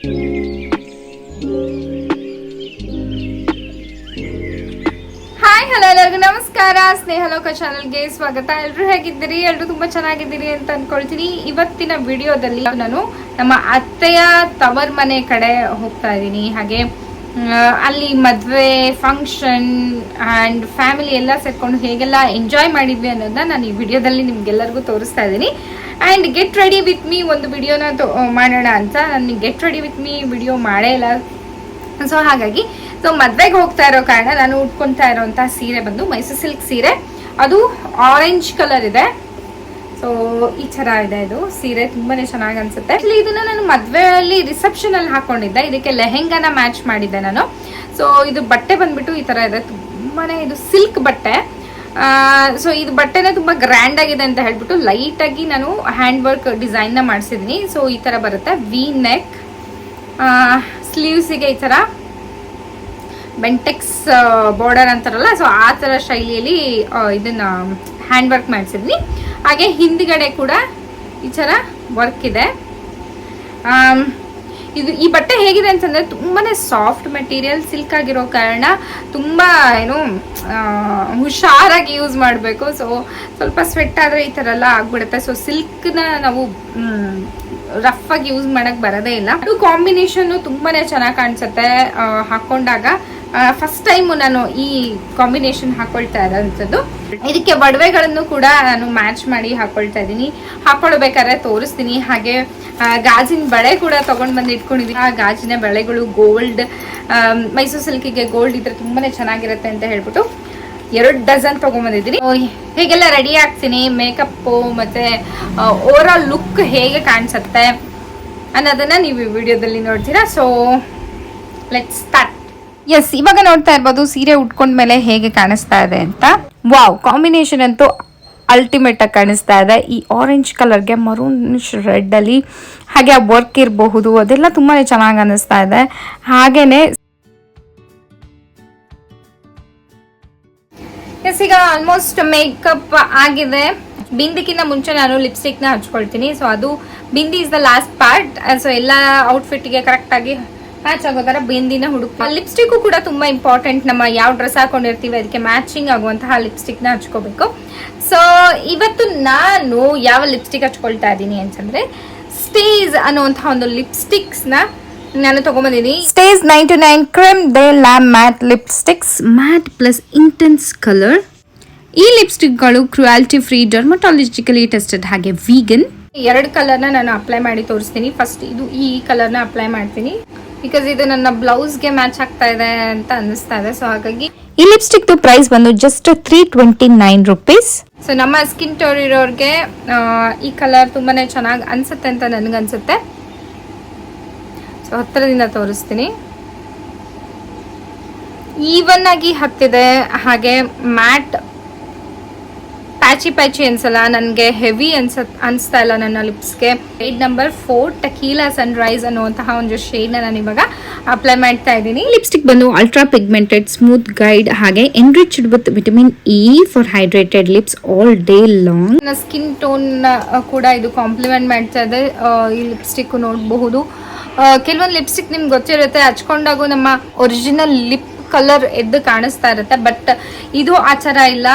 Hi hello ಎಲ್ಲರಿಗೂ ನಮಸ್ಕಾರ. ಸ್ನೇಹ ಲೋಕ ಚಾನಲ್ಗೆ ಸ್ವಾಗತ. ಎಲ್ಲರೂ ಹೇಗಿದ್ದೀರಿ? ಎಲ್ಲರೂ ತುಂಬಾ ಚೆನ್ನಾಗಿದ್ದೀರಿ ಅಂತ ಅನ್ಕೊಳ್ತೀನಿ. ಇವತ್ತಿನ ವಿಡಿಯೋದಲ್ಲಿ ನಾನು ನಮ್ಮ ಅತ್ತೆಯ ತವರ್ ಮನೆ ಕಡೆ ಹೋಗ್ತಾ ಇದ್ದೀನಿ. ಹಾಗೆ ಅಲ್ಲಿ ಮದುವೆ ಫಂಕ್ಷನ್ ಆ್ಯಂಡ್ ಫ್ಯಾಮಿಲಿ ಎಲ್ಲ ಸೇರ್ಕೊಂಡು ಹೇಗೆಲ್ಲ ಎಂಜಾಯ್ ಮಾಡಿದ್ವಿ ಅನ್ನೋದನ್ನ ನಾನು ಈ ವಿಡಿಯೋದಲ್ಲಿ ನಿಮ್ಗೆಲ್ಲರಿಗೂ ತೋರಿಸ್ತಾ ಇದ್ದೀನಿ. And get ready with me ಒಂದು ವಿಡಿಯೋನ ಮಾಡೋಣ ಅಂತ. ನಾನು get ready with me video ಮಾಡೇ ಇಲ್ಲ. ಸೊ ಹಾಗಾಗಿ ಸೊ ಮದುವೆಗೆ ಹೋಗ್ತಾ ಇರೋ ಕಾರಣ ನಾನು ಉಟ್ಕೊತಾ ಇರೋವಂಥ ಸೀರೆ ಬಂದು ಮೈಸೂರು ಸಿಲ್ಕ್ ಸೀರೆ. ಅದು ಆರೆಂಜ್ ಕಲರ್ ಇದೆ. ಸೊ ಈ ಥರ ಇದೆ ಇದು. ಸೀರೆ ತುಂಬಾನೇ ಚೆನ್ನಾಗಿ ಅನ್ಸುತ್ತೆ. ಇದನ್ನ ನಾನು ಮದುವೆಯಲ್ಲಿ ರಿಸೆಪ್ಷನಲ್ಲಿ ಅಲ್ಲಿ ಹಾಕೊಂಡಿದ್ದೆ. ಇದಕ್ಕೆ ಲೆಹೆಂಗಾನ ಮ್ಯಾಚ್ ಮಾಡಿದ್ದೆ ನಾನು. ಸೊ ಇದು ಬಟ್ಟೆ ಬಂದ್ಬಿಟ್ಟು ಈ ಥರ ಇದೆ. ತುಂಬಾನೇ ಇದು ಸಿಲ್ಕ್ ಬಟ್ಟೆ. ಸೊ ಇದು ಬಟ್ಟೆನೇ ತುಂಬಾ ಗ್ರ್ಯಾಂಡ್ ಆಗಿದೆ ಅಂತ ಹೇಳ್ಬಿಟ್ಟು ಲೈಟ್ ಆಗಿ ನಾನು ಹ್ಯಾಂಡ್ ವರ್ಕ್ ಡಿಸೈನ್ನ ಮಾಡಿಸಿದೀನಿ. ಸೊ ಈ ತರ ಬರುತ್ತೆ. ವಿ ನೆಕ್ ಸ್ಲೀವ್ಸಿಗೆ ಈ ತರ ಬೆಂಟೆಕ್ಸ್ ಬಾರ್ಡರ್ ಅಂತಾರಲ್ಲ ಸೊ ಆ ಥರ ಶೈಲಿಯಲ್ಲಿ ಇದನ್ನ ಹ್ಯಾಂಡ್ ವರ್ಕ್ ಮಾಡಿಸಿದ್ವಿ ಹಾಗೆ ಹಿಂದ್ಗಡೆ ಕೂಡ ಈ ಥರ ವರ್ಕ್ ಇದೆ. ಇದು ಈ ಬಟ್ಟೆ ಹೇಗಿದೆ ಅಂತಂದ್ರೆ ತುಂಬಾನೇ ಸಾಫ್ಟ್ ಮೆಟೀರಿಯಲ್ ಸಿಲ್ಕ್ ಆಗಿರೋ ಕಾರಣ ತುಂಬಾ, ಏನು ಹುಷಾರಾಗಿ ಯೂಸ್ ಮಾಡಬೇಕು. ಸೊ ಸ್ವಲ್ಪ ಸ್ವೆಟ್ ಆದ್ರೆ ಈ ತರ ಎಲ್ಲ ಆಗ್ಬಿಡುತ್ತೆ. ಸೊ ನ ನಾವು ರಫ್ ಆಗಿ ಯೂಸ್ ಮಾಡಕ್ ಬರೋದೇ ಇಲ್ಲ. ಅದು ಕಾಂಬಿನೇಷನ್ ತುಂಬಾನೇ ಚೆನ್ನಾಗಿ ಕಾಣಿಸುತ್ತೆ. ಹಾಕೊಂಡಾಗ ಫಸ್ಟ್ ಟೈಮ್ ನಾನು ಈ ಕಾಂಬಿನೇಷನ್ ಹಾಕೊಳ್ತಾ ಇರೋಂಥದ್ದು. ಇದಕ್ಕೆ ಒಡವೆಗಳನ್ನು ಕೂಡ ನಾನು ಮ್ಯಾಚ್ ಮಾಡಿ ಹಾಕೊಳ್ತಾ ಇದ್ದೀನಿ. ಹಾಕೊಳ್ಬೇಕಾದ್ರೆ ತೋರಿಸ್ತೀನಿ. ಹಾಗೆ ಗಾಜಿನ ಬಳೆ ಕೂಡ ತಗೊಂಡ್ ಬಂದು ಇಟ್ಕೊಂಡಿದ್ದೀನಿ ಆ ಗಾಜಿನ ಬಳೆಗಳು ಗೋಲ್ಡ್ ಮೈಸೂರು ಸಿಲ್ಕಿಗೆ ಗೋಲ್ಡ್ ಇದ್ರೆ ತುಂಬಾನೇ ಚೆನ್ನಾಗಿರುತ್ತೆ ಅಂತ ಹೇಳ್ಬಿಟ್ಟು ಎರಡು ಡಜನ್ ತೊಗೊಂಬಂದಿದ್ದೀನಿ ಹೇಗೆಲ್ಲ ರೆಡಿ ಆಗ್ತೀನಿ? ಮೇಕಪ್ ಮತ್ತೆ ಓವರ್ ಆಲ್ ಲುಕ್ ಹೇಗೆ ಕಾಣಿಸುತ್ತೆ ಅನ್ನೋದನ್ನ ನೀವು ಈ ವಿಡಿಯೋದಲ್ಲಿ ನೋಡ್ತೀರಾ. ಸೊ ಲೆಟ್ಸ್ ಸ್ಟಾರ್ಟ್ ಎಸ್ ಇವಾಗ ನೋಡ್ತಾ ಇರ್ಬೋದು ಸೀರೆ ಉಟ್ಕೊಂಡ್ಮೇಲೆ ಹೇಗೆ ಕಾಣಿಸ್ತಾ ಇದೆ ಅಂತ. ವಾವ್ ಕಾಂಬಿನೇಷನ್ ಅಂತೂ ಅಲ್ಟಿಮೇಟ್ ಆಗಿ ಕಾಣಿಸ್ತಾ ಇದೆ. ಈ ಆರೆಂಜ್ ಕಲರ್ಗೆ ಮರೂನ್ ರೆಡ್ ಅಲ್ಲಿ ಹಾಗೆ ಆ ವರ್ಕ್ ಇರಬಹುದು, ಅದೆಲ್ಲ ತುಂಬಾನೇ ಚೆನ್ನಾಗಿ ಅನಿಸ್ತಾ ಇದೆ. ಹಾಗೇನೆ ಎಸ್ ಈಗ ಆಲ್ಮೋಸ್ಟ್ ಮೇಕಪ್ ಆಗಿದೆ. ಬಿಂದಿಕ್ಕಿಂತ ಮುಂಚೆ ನಾನು ಲಿಪ್ಸ್ಟಿಕ್ನ ಹಚ್ಕೊಳ್ತೀನಿ. ಸೊ ಅದು bindi is the last part so ಎಲ್ಲ ಔಟ್ಫಿಟ್ಗೆ ಕರೆಕ್ಟ್ ಆಗಿ ಮ್ಯಾಚ್ ಆಗೋ ತರ ಬಿಂದಿನ ಹುಡುಕ. ಲಿಪ್ಸ್ಟಿಕ್ ಕೂಡ ತುಂಬಾ ಇಂಪಾರ್ಟೆಂಟ್ ನಮ್ಮ ಯಾವ ಡ್ರೆಸ್ ಹಾಕೊಂಡಿರ್ತೀವಿ ಅದಕ್ಕೆ ಮ್ಯಾಚಿಂಗ್ ಆಗುವಂತಹ ಲಿಪ್ಸ್ಟಿಕ್ನ ಹಚ್ಕೋಬೇಕು. ಸೊ ಇವತ್ತು ನಾನು ಯಾವ ಲಿಪ್ಸ್ಟಿಕ್ ಹಚ್ಕೊಳ್ತಾ ಇದ್ದೀನಿ ಅಂತಂದ್ರೆ ಸ್ಟೇಜ್ ಅನ್ನುವಂತಹ ಒಂದು ಲಿಪ್ಸ್ಟಿಕ್ಸ್ನ ನಾನು ತಗೊಂಬಂದಿದ್ದೀನಿ. Stage nine to nine creme de la matte lipsticks matte plus intense colour ಈ ಲಿಪ್ಸ್ಟಿಕ್ಗಳು ಕ್ರುಯಾಲಿಟಿ ಫ್ರೀ ಡರ್ಮಟಾಲಜಿಕಲಿ ಟೆಸ್ಟೆಡ್ ಹಾಗೆ ವೀಗನ್ ಎರಡು ಕಲರ್ನ ನಾನು ಅಪ್ಲೈ ಮಾಡಿ ತೋರಿಸ್ತೀನಿ. ಫಸ್ಟ್ ಇದು ಈ ಕಲರ್ನ ಅಪ್ಲೈ ಮಾಡ್ತೀನಿ. ಬಿಕಾಸ್ ಇದು ನನ್ನ ಬ್ಲೌಸ್ಗೆ ಮ್ಯಾಚ್ ಆಗ್ತಾ ಇದೆ ಅಂತ ಅನಿಸ್ತಾ ಇದೆ. ಸೊ ಹಾಗಾಗಿ ಈ ಲಿಪ್ಸ್ಟಿಕ್ ಪ್ರೈಸ್ ಬಂದು just three twenty nine rupees so ನಮ್ಮ ಸ್ಕಿನ್ ಟೋರ್ ಇರೋರ್ಗೆ ಈ ಕಲರ್ ತುಂಬಾನೇ ಚೆನ್ನಾಗಿ ಅನ್ಸುತ್ತೆ ಅಂತ ನನಗನ್ಸುತ್ತೆ ಸೊ ಹತ್ತಿರದಿಂದ ತೋರಿಸ್ತೀನಿ. ಈವನ್ ಆಗಿ ಹತ್ತಿದೆ ಹಾಗೆ ಮ್ಯಾಟ್ ಪ್ಯಾಚಿ ಪ್ಯಾಚಿ ಅನ್ಸಲ್ಲ ನನಗೆ ಹೆವಿ ಅನ್ಸತ್ ಅನಿಸ್ತಾ ಇಲ್ಲ ನನ್ನ ಲಿಪ್ಸ್ಗೆ shade number four tequila sunrise ಅನ್ನುವಂತಹ ಒಂದು ಶೇಡ್ನ ನಾನು ಇವಾಗ ಅಪ್ಲೈ ಮಾಡ್ತಾ ಇದ್ದೀನಿ. ಲಿಪ್ಸ್ಟಿಕ್ ಬಂದು ಅಲ್ಟ್ರಾ ಪಿಗ್ಮೆಂಟೆಡ್ ಸ್ಮೂತ್ ಗೈಡ್ ಹಾಗೆ enriched with vitamin E for hydrated lips all day long ನನ್ನ ಸ್ಕಿನ್ ಟೋನ್ ಕೂಡ ಇದು ಕಾಂಪ್ಲಿಮೆಂಟ್ ಮಾಡ್ತಾ ಇದೆ. ಈ ಲಿಪ್ಸ್ಟಿಕ್ ನೋಡಬಹುದು. ಕೆಲವೊಂದು ಲಿಪ್ಸ್ಟಿಕ್ ನಿಮ್ಗೆ ಗೊತ್ತಿರುತ್ತೆ ಹಚ್ಕೊಂಡಾಗೂ ನಮ್ಮ ಒರಿಜಿನಲ್ ಲಿಪ್ ಕಲರ್ ಎದ್ದು ಕಾಣಿಸ್ತಾ ಇರುತ್ತೆ. ಬಟ್ ಇದು ಆಚಾರ ಇಲ್ಲ.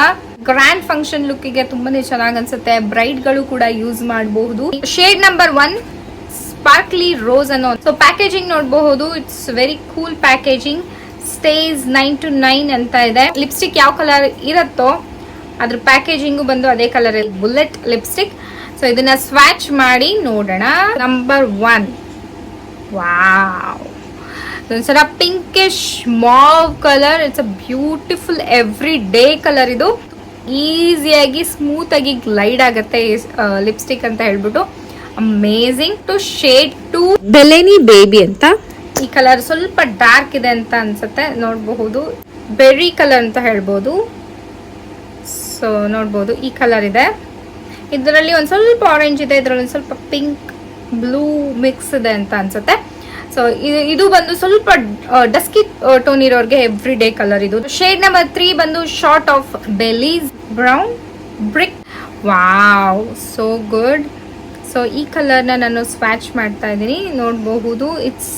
ಗ್ರ್ಯಾಂಡ್ ಫಂಕ್ಷನ್ಗೆ ತುಂಬಾನೇ ಚೆನ್ನಾಗಿ ಅನ್ಸುತ್ತೆ. ಬ್ರೈಡ್ಗಳು ಕೂಡ ಯೂಸ್ ಮಾಡಬಹುದು. Shade number one sparkly rose ಅನ್ನೋ ಸೊ ಪ್ಯಾಕೇಜಿಂಗ್ ನೋಡಬಹುದು. It's very cool packaging stage nine to nine ಅಂತ ಇದೆ. ಲಿಪ್ಸ್ಟಿಕ್ ಯಾವ ಕಲರ್ ಇರುತ್ತೋ ಅದ್ರ ಪ್ಯಾಕೇಜಿಂಗು ಬಂದು ಅದೇ ಕಲರ್ ಬುಲೆಟ್ ಲಿಪ್ಸ್ಟಿಕ್ ಸೊ ಇದನ್ನ ಸ್ವಾಚ್ ಮಾಡಿ ನೋಡೋಣ. ನಂಬರ್ ಒನ್ ವಾವ್ ಒಂಥರ pinkish mauve colour it's a beautiful every day colour ಇದು. ಈಸಿಯಾಗಿ ಸ್ಮೂತ್ ಆಗಿ ಗ್ಲೈಡ್ ಆಗುತ್ತೆ ಲಿಪ್ಸ್ಟಿಕ್ ಅಂತ ಹೇಳ್ಬಿಟ್ಟು. Amazing to shade two Bellini baby ಅಂತ? ಈ ಕಲರ್ ಸ್ವಲ್ಪ ಡಾರ್ಕ್ ಇದೆ ಅಂತ ಅನ್ಸುತ್ತೆ ನೋಡಬಹುದು. ಬೆರ್ರಿ ಕಲರ್ ಅಂತ ಹೇಳ್ಬೋದು. ಸೊ ನೋಡ್ಬೋದು ಈ ಕಲರ್ ಇದೆ. ಇದರಲ್ಲಿ ಒಂದು ಸ್ವಲ್ಪ ಆರೆಂಜ್ ಇದೆ ಇದರಲ್ಲಿ ಒಂದು ಸ್ವಲ್ಪ ಪಿಂಕ್ ಬ್ಲೂ ಮಿಕ್ಸ್ ಇದೆ ಅಂತ ಅನ್ಸುತ್ತೆ. ಸೊ ಇದು ಬಂದು ಸ್ವಲ್ಪ ಡಸ್ಕಿ ಟೋನ್ ಇರೋರ್ಗೆ ಎವ್ರಿ ಡೇ ಕಲರ್ ಇದು. ಶೇಡ್ ನಂಬರ್ ತ್ರೀ ಬಂದು shot of Baileys brown brick wow so good so ಈ ಕಲರ್ನ ನಾನು ಸ್ವ್ಯಾಚ್ ಮಾಡ್ತಾ ಇದ್ದೀನಿ. ನೋಡಬಹುದು ಇಟ್ಸ್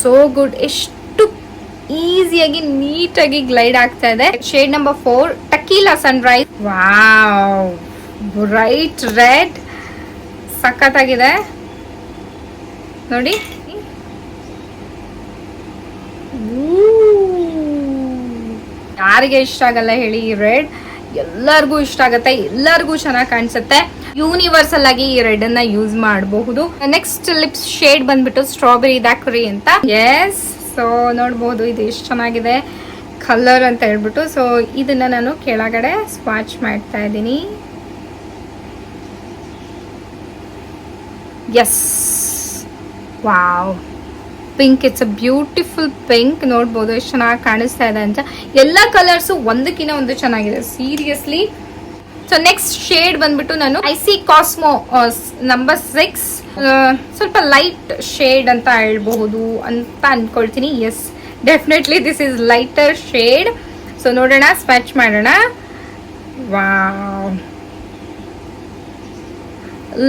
ಸೋ ಗುಡ್ ಎಷ್ಟು ಈಸಿಯಾಗಿ ನೀಟಾಗಿ ಗ್ಲೈಡ್ ಆಗ್ತಾ ಇದೆ. Shade number four tequila sunrise wow bright red ಸಖತ್ತಾಗಿದೆ. ನೋಡಿ. ಯಾರಿಗೆ ಇಷ್ಟ ಆಗಲ್ಲ ಹೇಳಿ, ಈ ರೆಡ್ ಎಲ್ಲರಿಗೂ ಇಷ್ಟ ಆಗತ್ತೆ, ಎಲ್ಲರಿಗೂ ಚೆನ್ನಾಗಿ ಕಾಣಿಸುತ್ತೆ. ಯೂನಿವರ್ಸಲ್ ಆಗಿ ಈ ರೆಡ್ ಅನ್ನ ಯೂಸ್ ಮಾಡಬಹುದು. ನೆಕ್ಸ್ಟ್ ಲಿಪ್ಸ್ ಶೇಡ್ ಬಂದ್ಬಿಟ್ಟು ಸ್ಟ್ರಾಬೆರಿ ದಾಕುರಿ ಅಂತ. ಎಸ್ ಸೊ ನೋಡ್ಬೋದು ಇದು ಎಷ್ಟು ಚೆನ್ನಾಗಿದೆ ಕಲರ್ ಅಂತ ಹೇಳ್ಬಿಟ್ಟು. ಸೊ ಇದನ್ನ ನಾನು ಕೆಳಗಡೆ ಸ್ವಾಚ್ ಮಾಡ್ತಾ ಇದ್ದೀನಿ. Yes wow pink it's a beautiful pink ನೋಡ್ಬೋದು, ಎಷ್ಟು ಚೆನ್ನಾಗಿ ಕಾಣಿಸ್ತಾ ಇದೆ ಅಂತ. ಎಲ್ಲ ಕಲರ್ಸು ಒಂದಕ್ಕಿಂತ ಒಂದು ಚೆನ್ನಾಗಿದೆ. ಸೀರಿಯಸ್ಲಿ ಸೊ ನೆಕ್ಸ್ಟ್ ಶೇಡ್ ಬಂದ್ಬಿಟ್ಟು ನಾನು icy cosmo number six ಸ್ವಲ್ಪ ಲೈಟ್ ಶೇಡ್ ಅಂತ ಹೇಳ್ಬಹುದು ಅಂತ ಅನ್ಕೊಳ್ತೀನಿ. Yes definitely this is lighter shade so ನೋಡೋಣ ಸ್ವಚ್ ಮಾಡೋಣ. ವಾವ್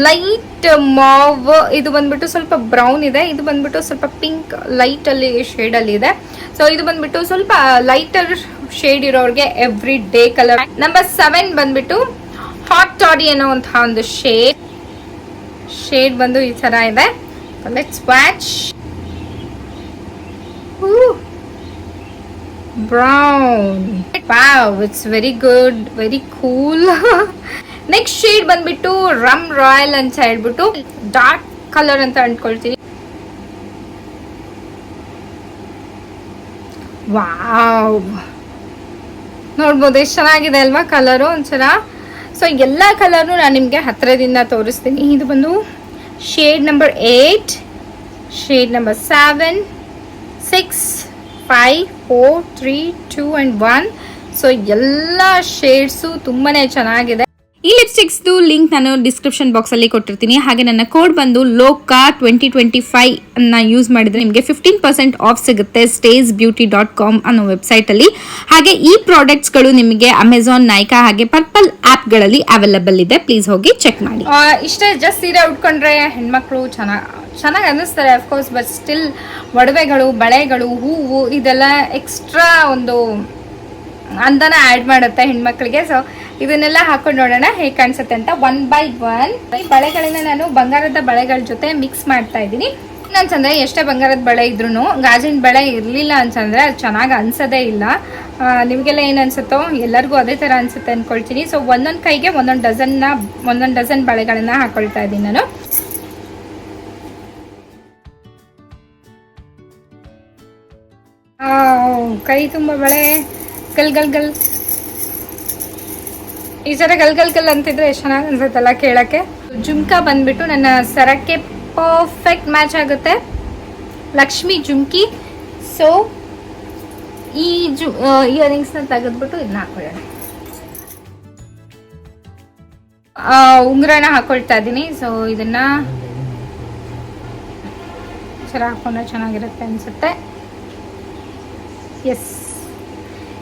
ಲೈಟ್ ಮಾವ್ ಇದು ಬಂದ್ಬಿಟ್ಟು ಸ್ವಲ್ಪ ಬ್ರೌನ್ ಇದೆ. ಇದು ಬಂದ್ಬಿಟ್ಟು ಸ್ವಲ್ಪ ಪಿಂಕ್ ಲೈಟ್ ಅಲ್ಲಿ ಶೇಡ್ ಅಲ್ಲಿ ಇದೆ. ಸೊ ಇದು ಬಂದ್ಬಿಟ್ಟು ಸ್ವಲ್ಪ ಲೈಟರ್ ಶೇಡ್ ಇರೋರಿಗೆ every day colour number seven ಬಂದ್ಬಿಟ್ಟು ಹಾಟ್ ಟಾಡಿ ಅನ್ನುವಂತಹ ಒಂದು ಶೇಡ್ ಶೇಡ್ ಬಂದು ಈ ತರ ಇದೆ. Let's brown wow it's very good very cool next shade ಬಂದ್ಬಿಟ್ಟು ರಮ್ ರಾಯಲ್ ಅಂತ ಹೇಳ್ಬಿಟ್ಟು ಡಾರ್ಕ್ ಕಲರ್ ಅಂತ ಅಂದ್ಕೊಳ್ತೀನಿ. ವಾವ್ ನೋಡ್ಬೋದು ಎಷ್ಟು ಚೆನ್ನಾಗಿದೆ ಅಲ್ವಾ ಕಲರು ಒಂಥರ ಸೊ ಎಲ್ಲ ಕಲರ್ನು ನಾನು ನಿಮಗೆ ಹತ್ತಿರದಿಂದ ತೋರಿಸ್ತೀನಿ. ಇದು ಬಂದು shade number eight shade number seven six five four three two and one so ಎಲ್ಲ ಶೇಡ್ಸು ತುಂಬಾ ಚೆನ್ನಾಗಿದೆ. ಈ ಲಿಪ್ಸ್ಟಿಕ್ಸ್ದು ಲಿಂಕ್ ನಾನು ಡಿಸ್ಕ್ರಿಪ್ಷನ್ ಬಾಕ್ಸಲ್ಲಿ ಕೊಟ್ಟಿರ್ತೀನಿ. ಹಾಗೆ ನನ್ನ ಕೋಡ್ ಬಂದು ಲೋಕಾ ಟ್ವೆಂಟಿ ಟ್ವೆಂಟಿ ಫೈವ್ ಅನ್ನ ಯೂಸ್ ಮಾಡಿದ್ರೆ ನಿಮಗೆ ಫಿಫ್ಟೀನ್ ಪರ್ಸೆಂಟ್ ಆಫ್ ಸಿಗುತ್ತೆ ಸ್ಟೇಜ್ ಬ್ಯೂಟಿ ಡಾಟ್ ಕಾಮ್ ಅನ್ನೋ ವೆಬ್ಸೈಟಲ್ಲಿ ಹಾಗೆ ಈ ಪ್ರಾಡಕ್ಟ್ಸ್ಗಳು ನಿಮಗೆ ಅಮೆಝಾನ್ ನೈಕಾ ಹಾಗೆ ಪರ್ಪಲ್ ಆ್ಯಪ್ಗಳಲ್ಲಿ ಅವೈಲಬಲ್ ಇದೆ. ಪ್ಲೀಸ್ ಹೋಗಿ ಚೆಕ್ ಮಾಡಿ. ಇಷ್ಟೇ ಜಸ್ಟ್ ಸೀರೆ ಉಟ್ಕೊಂಡ್ರೆ ಹೆಣ್ಮಕ್ಳು ಚೆನ್ನಾಗಿ ಚೆನ್ನಾಗಿ ಅನ್ನಿಸ್ತಾರೆ ಅಫ್ಕೋರ್ಸ್ ಬಟ್ ಸ್ಟಿಲ್ ಒಡವೆಗಳು, ಬಳೆಗಳು, ಹೂವು, ಇದೆಲ್ಲ ಎಕ್ಸ್ಟ್ರಾ ಒಂದು ಅಂದನ ಆ್ಯಡ್ ಮಾಡುತ್ತೆ ಹೆಣ್ಮಕ್ಳಿಗೆ. ಸೊ ಇದನ್ನೆಲ್ಲ ಹಾಕೊಂಡು ನೋಡೋಣ ಹೇಗೆ ಕಾಣಿಸುತ್ತೆ ಅಂತ ಒನ್ ಬೈ ಒನ್ ಈ ಬಳೆಗಳನ್ನ ನಾನು ಬಂಗಾರದ ಬಳೆಗಳ ಜೊತೆ ಮಿಕ್ಸ್ ಮಾಡ್ತಾ ಇದ್ದೀನಿ. ಏನಂತಂದ್ರೆ ಎಷ್ಟೇ ಬಂಗಾರದ ಬಳೆ ಇದ್ರೂ ಗಾಜಿನ ಬಳೆ ಇರಲಿಲ್ಲ ಅಂತಂದ್ರೆ ಅದು ಚೆನ್ನಾಗಿ ಅನ್ಸೋದೇ ಇಲ್ಲ. ನಿಮಗೆಲ್ಲ ಏನು ಅನ್ಸುತ್ತೋ ಎಲ್ಲರಿಗೂ ಅದೇ ಥರ ಅನ್ಸುತ್ತೆ ಅನ್ಕೊಳ್ತೀನಿ. ಸೊ ಒಂದೊಂದು ಕೈಗೆ ಒಂದೊಂದು ಡಜನ್ನ ಒಂದೊಂದು ಡಜನ್ ಬಳೆಗಳನ್ನ ಹಾಕೊಳ್ತಾ ಇದ್ದೀನಿ ನಾನು. ಕೈ ತುಂಬ ಬಳೆ. ಗಲ್ ಗಲ್ ಗಲ್. ಈ ಸರ ಗಲ್ ಗಲ್ ಗಲ್ ಅಂತಿದ್ರೆ ಎಷ್ಟು ಚೆನ್ನಾಗಿ ಅನ್ಸುತ್ತಲ್ಲ ಕೇಳಕ್ಕೆ? ಜುಮ್ಕಾ ಬಂದ್ಬಿಟ್ಟು ನನ್ನ ಸರಕ್ಕೆ ಪರ್ಫೆಕ್ಟ್ ಮ್ಯಾಚ್ ಆಗುತ್ತೆ. ಲಕ್ಷ್ಮಿ ಜುಮ್ಕಿ. ಸೊ ಈ ಜು ಇಯರಿಂಗ್ಸ್ನ ತೆಗೆದ್ಬಿಟ್ಟು ಇದನ್ನ ಹಾಕೊಳ್ಳೋಣ. ಉಂಗುರನ ಹಾಕೊಳ್ತಾ ಇದ್ದೀನಿ. ಸೊ ಇದನ್ನ ಸರ ಹಾಕೊಂಡ್ರೆ ಚೆನ್ನಾಗಿರುತ್ತೆ ಅನ್ಸುತ್ತೆ. ಎಸ್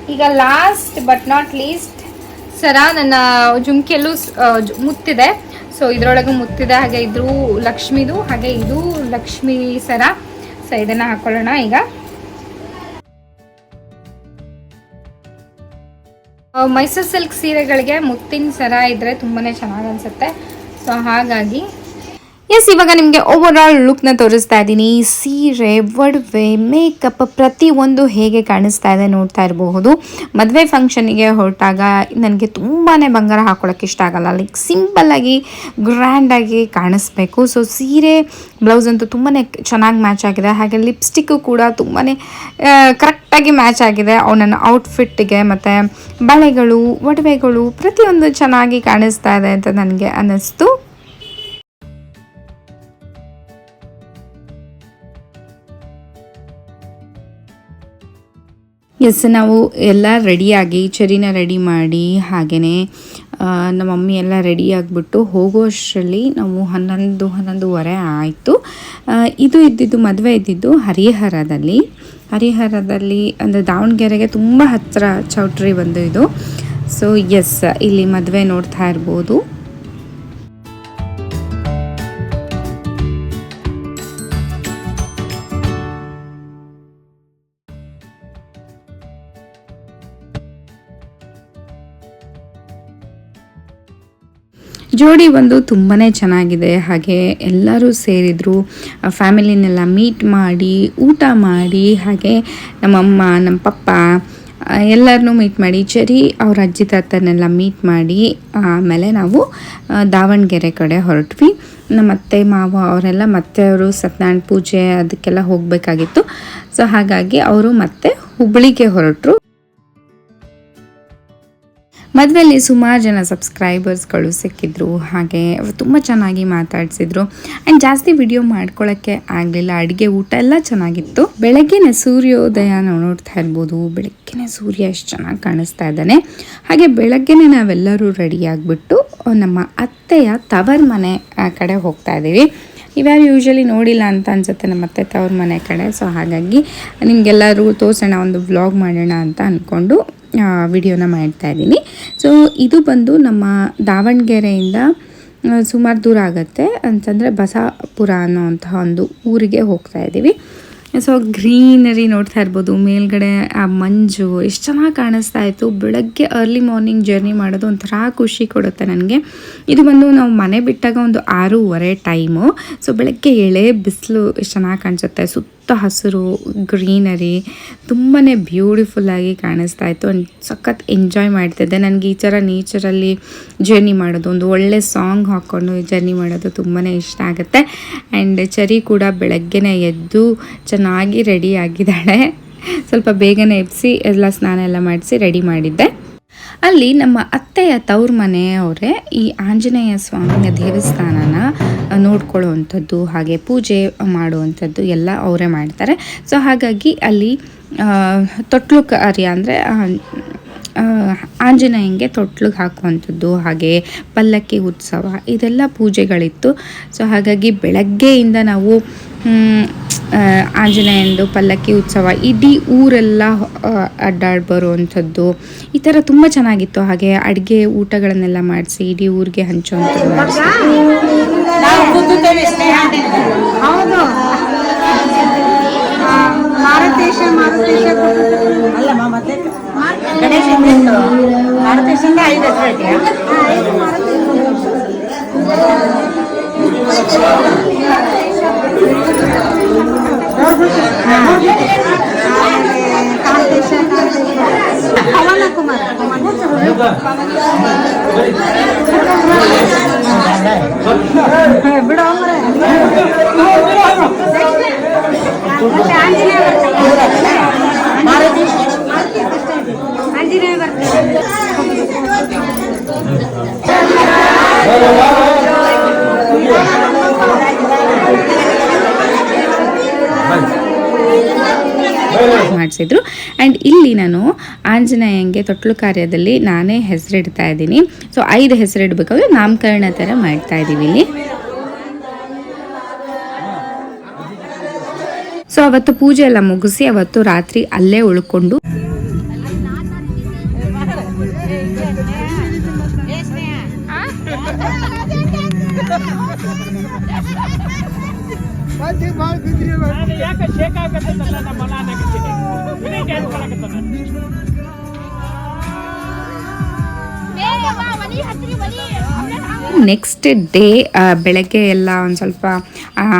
ಈಗ ಲಾಸ್ಟ್ ಬಟ್ ನಾಟ್ ಲೀಸ್ಟ್ ಸರ, ನನ್ನ ಜುಮ್ಕೆಲ್ಲೂ ಸ್- ಮುತ್ತಿದೆ. ಸೊ ಇದರೊಳಗೆ ಮುತ್ತಿದೆ. ಹಾಗೆ ಇದ್ರು ಲಕ್ಷ್ಮಿದು, ಹಾಗೆ ಇದು ಲಕ್ಷ್ಮಿ ಸರ. ಸೊ ಇದನ್ನ ಹಾಕೊಳ್ಳೋಣ ಈಗ. ಮೈಸೂರು ಸಿಲ್ಕ್ ಸೀರೆಗಳಿಗೆ ಮುತ್ತಿನ ಸರ ಇದ್ರೆ ತುಂಬಾನೇ ಚೆನ್ನಾಗಿ ಅನ್ಸುತ್ತೆ. ಸೊ ಹಾಗಾಗಿ ಎಸ್ ಇವಾಗ ನಿಮಗೆ ಓವರ್ ಆಲ್ ಲುಕ್ನ ತೋರಿಸ್ತಾ ಇದ್ದೀನಿ. ಸೀರೆ, ಒಡವೆ ಮೇಕಪ್ ಪ್ರತಿಯೊಂದು ಹೇಗೆ ಕಾಣಿಸ್ತಾ ಇದೆ ನೋಡ್ತಾ ಇರಬಹುದು. ಮದುವೆ ಫಂಕ್ಷನಿಗೆ ಹೊರಟಾಗ ನನಗೆ ತುಂಬಾ ಬಂಗಾರ ಹಾಕೊಳಕ್ಕೆ ಇಷ್ಟ ಆಗಲ್ಲ. ಲೈಕ್ ಸಿಂಪಲ್ಲಾಗಿ ಗ್ರ್ಯಾಂಡಾಗಿ ಕಾಣಿಸ್ಬೇಕು. ಸೊ ಸೀರೆ ಬ್ಲೌಸ್ ಅಂತೂ ತುಂಬಾ ಚೆನ್ನಾಗಿ ಮ್ಯಾಚ್ ಆಗಿದೆ. ಹಾಗೆ ಲಿಪ್ಸ್ಟಿಕ್ಕು ಕೂಡ ತುಂಬಾ ಕರೆಕ್ಟಾಗಿ ಮ್ಯಾಚ್ ಆಗಿದೆ. ಅವು ನನ್ನ ಔಟ್ಫಿಟ್ಟಿಗೆ ಮತ್ತು ಬಳೆಗಳು, ಒಡವೆಗಳು ಪ್ರತಿಯೊಂದು ಚೆನ್ನಾಗಿ ಕಾಣಿಸ್ತಾ ಇದೆ ಅಂತ ನನಗೆ ಅನ್ನಿಸ್ತು. ಎಸ್ ನಾವು ಎಲ್ಲ ರೆಡಿಯಾಗಿ ಚರಿನ ರೆಡಿ ಮಾಡಿ ಹಾಗೆಯೇ ನಮ್ಮ ಮಮ್ಮಿ ಎಲ್ಲ ರೆಡಿ ಆಗಿಬಿಟ್ಟು ಹೋಗುವಷ್ಟರಲ್ಲಿ ನಾವು ಹನ್ನೊಂದು, ಹನ್ನೊಂದುವರೆ ಆಯಿತು. ಇದು ಇದ್ದಿದ್ದು, ಮದುವೆ ಇದ್ದಿದ್ದು ಹರಿಹರದಲ್ಲಿ. ಹರಿಹರದಲ್ಲಿ ಅಂದರೆ ದಾವಣಗೆರೆಗೆ ತುಂಬ ಹತ್ತಿರ ಚೌಟ್ರಿ ಬಂದು ಇದು. ಸೊ ಎಸ್ ಇಲ್ಲಿ ಮದುವೆ ನೋಡ್ತಾ ಇರ್ಬೋದು. ಜೋಡಿ ಬಂದು ತುಂಬಾ ಚೆನ್ನಾಗಿದೆ. ಹಾಗೆ ಎಲ್ಲರೂ ಸೇರಿದ್ರು ಫ್ಯಾಮಿಲಿನೆಲ್ಲ ಮೀಟ್ ಮಾಡಿ, ಊಟ ಮಾಡಿ, ಹಾಗೆ ನಮ್ಮಮ್ಮ ನಮ್ಮ ಪಪ್ಪ ಎಲ್ಲರನ್ನೂ ಮೀಟ್ ಮಾಡಿ, ಚರಿ ಅವ್ರ ಅಜ್ಜಿ ತಾತನೆಲ್ಲ ಮೀಟ್ ಮಾಡಿ, ಆಮೇಲೆ ನಾವು ದಾವಣಗೆರೆ ಕಡೆ ಹೊರಟ್ವಿ. ನಮ್ಮ ಅತ್ತೆ, ಮಾವ ಅವರೆಲ್ಲ ಮತ್ತೆ ಅವರು ಸತ್ಯನಾರಾಯಣ ಪೂಜೆ ಅದಕ್ಕೆಲ್ಲ ಹೋಗಬೇಕಾಗಿತ್ತು. ಸೊ ಹಾಗಾಗಿ ಅವರು ಮತ್ತೆ ಹುಬ್ಬಳ್ಳಿಗೆ ಹೊರಟರು. ಮದುವೆಯಲ್ಲಿ ಸುಮಾರು ಜನ ಸಬ್ಸ್ಕ್ರೈಬರ್ಸ್ಗಳು ಸಿಕ್ಕಿದ್ರು, ಹಾಗೆ ತುಂಬ ಚೆನ್ನಾಗಿ ಮಾತಾಡಿಸಿದ್ರು. ಆ್ಯಂಡ್ ಜಾಸ್ತಿ ವಿಡಿಯೋ ಮಾಡ್ಕೊಳ್ಳೋಕ್ಕೆ ಆಗಲಿಲ್ಲ, ಅಡುಗೆ ಊಟ ಎಲ್ಲ ಚೆನ್ನಾಗಿತ್ತು. ಬೆಳಗ್ಗೆನೇ ಸೂರ್ಯೋದಯ ನೋಡ್ತಾ ಇರ್ಬೋದು. ಬೆಳಗ್ಗೆನೆ ಸೂರ್ಯ ಎಷ್ಟು ಚೆನ್ನಾಗಿ ಕಾಣಿಸ್ತಾ ಇದ್ದಾನೆ. ಹಾಗೆ ಬೆಳಗ್ಗೆನೆ ನಾವೆಲ್ಲರೂ ರೆಡಿ ಆಗಿಬಿಟ್ಟು ನಮ್ಮ ಅತ್ತೆಯ ತವರ್ ಮನೆ ಕಡೆ ಹೋಗ್ತಾ ಇದ್ದೀವಿ. ಇವ್ಯಾರು ಯೂಶ್ವಲಿ ನೋಡಿಲ್ಲ ಅಂತ ಅನ್ಸುತ್ತೆ, ನಮ್ಮ ಅತ್ತೆ ತವ್ರ ಮನೆ ಕಡೆ. ಸೊ ಹಾಗಾಗಿ ನಿಮಗೆಲ್ಲರೂ ತೋರಿಸೋಣ, ಒಂದು ವ್ಲಾಗ್ ಮಾಡೋಣ ಅಂತ ಅಂದ್ಕೊಂಡು ವಿಡಿಯೋನ ಮಾಡ್ತಾ ಇದ್ದೀನಿ. ಸೊ ಇದು ಬಂದು ನಮ್ಮ ದಾವಣಗೆರೆಯಿಂದ ಸುಮಾರು ದೂರ ಆಗುತ್ತೆ. ಅಂತಂದರೆ ಬಸಾಪುರ ಅನ್ನೋಂತಹ ಒಂದು ಊರಿಗೆ ಹೋಗ್ತಾ ಇದ್ದೀವಿ. ಸೊ ಗ್ರೀನರಿ ನೋಡ್ತಾ ಇರ್ಬೋದು, ಮೇಲ್ಗಡೆ ಆ ಮಂಜು ಎಷ್ಟು ಚೆನ್ನಾಗಿ ಕಾಣಿಸ್ತಾ ಇತ್ತು. ಬೆಳಗ್ಗೆ ಅರ್ಲಿ ಮಾರ್ನಿಂಗ್ ಜರ್ನಿ ಮಾಡೋದು ಒಂಥರ ಖುಷಿ ಕೊಡುತ್ತೆ ನನಗೆ. ಇದು ಬಂದು ನಾವು ಮನೆ ಬಿಟ್ಟಾಗ ಒಂದು ಆರೂವರೆ ಟೈಮು ಸೊ ಬೆಳಗ್ಗೆ ಎಳೆ ಬಿಸಿಲು ಎಷ್ಟು ಚೆನ್ನಾಗಿ ಕಾಣಿಸುತ್ತೆ. ಸುತ್ತ ಹಸಿರು ಗ್ರೀನರಿ ತುಂಬಾ ಬ್ಯೂಟಿಫುಲ್ಲಾಗಿ ಕಾಣಿಸ್ತಾ ಇತ್ತು. ಆ್ಯಂಡ್ ಸಖತ್ ಎಂಜಾಯ್ ಮಾಡ್ತಿದ್ದೆ. ನನಗೆ ಈ ಥರ ನೇಚರಲ್ಲಿ ಜರ್ನಿ ಮಾಡೋದು, ಒಂದು ಒಳ್ಳೆ ಸಾಂಗ್ ಹಾಕ್ಕೊಂಡು ಜರ್ನಿ ಮಾಡೋದು ತುಂಬಾ ಇಷ್ಟ ಆಗುತ್ತೆ. ಆ್ಯಂಡ್ ಚರಿ ಕೂಡ ಬೆಳಗ್ಗೆನೇ ಎದ್ದು ರೆಡಿ ಆಗಿದ್ದಾಳೆ ಸ್ವಲ್ಪ ಬೇಗನೆ ಎಬ್ಬಿಸಿ ಎಲ್ಲ ಸ್ನಾನ ಎಲ್ಲ ಮಾಡಿಸಿ ರೆಡಿ ಮಾಡಿದ್ದೆ. ಅಲ್ಲಿ ನಮ್ಮ ಅತ್ತೆಯ ತವ್ರ ಮನೆಯವರೇ ಈ ಆಂಜನೇಯ ಸ್ವಾಮಿಯ ದೇವಸ್ಥಾನನ ನೋಡ್ಕೊಳ್ಳುವಂಥದ್ದು, ಹಾಗೆ ಪೂಜೆ ಮಾಡುವಂಥದ್ದು ಎಲ್ಲ ಅವರೇ ಮಾಡ್ತಾರೆ. ಸೊ ಹಾಗಾಗಿ ಅಲ್ಲಿ ತೊಟ್ಲು ಕಾರ್ಯ ಅಂದರೆ ಆಂಜನೇಯಂಗೆ ತೊಟ್ಲಿಗೆ ಹಾಕುವಂಥದ್ದು, ಹಾಗೆ ಪಲ್ಲಕ್ಕಿ ಉತ್ಸವ, ಇದೆಲ್ಲ ಪೂಜೆಗಳಿತ್ತು. ಸೊ ಹಾಗಾಗಿ ಬೆಳಗ್ಗೆಯಿಂದ ನಾವು ಆಂಜನೇಯಂದು ಪಲ್ಲಕ್ಕಿ ಉತ್ಸವ. ಇಡೀ ಊರೆಲ್ಲ ಅಡ್ಡಾಡಿ ಬರುವಂಥದ್ದು ಈ ಥರ ತುಂಬ ಚೆನ್ನಾಗಿತ್ತು. ಹಾಗೆ ಅಡುಗೆ ಊಟಗಳನ್ನೆಲ್ಲ ಮಾಡಿಸಿ ಇಡೀ ಊರಿಗೆ ಹಂಚುವಂಥದ್ದು ಮಾಡಿಸಿ. ಪವನ ಕುಮಾರ್ ಬಿಡು ಮತ್ತೆ ಆಂಜನೇಯ ಬರ್ತಾರೆ ಮಾಡಿಸಿದ್ರು. ಆ್ಯಂಡ್ ಇಲ್ಲಿ ನಾನು ಆಂಜನೇಯಂಗೆ ತೊಟ್ಲು ಕಾರ್ಯದಲ್ಲಿ ನಾನೇ ಹೆಸರಿಡ್ತಾ ಇದ್ದೀನಿ. ಸೊ ಐದು ಹೆಸರಿಡ್ಬೇಕಾದ್ರೆ ನಾಮಕರಣ ಥರ ಮಾಡ್ತಾ ಇದ್ದೀವಿ ಇಲ್ಲಿ. ಸೊ ಅವತ್ತು ಪೂಜೆ ಎಲ್ಲ ಮುಗಿಸಿ ಅವತ್ತು ರಾತ್ರಿ ಅಲ್ಲೇ ಉಳ್ಕೊಂಡು. ಯಾಕೆ ಶೇಕ್ ಆಗತ್ತಲ್ಲ ನಮ್ಮ ಮನ ಅನ್ನಕತ್ತೀನಿ ವಿನಯ್ ಡ್ಯಾನ್ಸ್ ಮಾಡಕತ್ತಾನ. ನೆಕ್ಸ್ಟ್ ಡೇ ಬೆಳಗ್ಗೆ ಎಲ್ಲ ಒಂದು ಸ್ವಲ್ಪ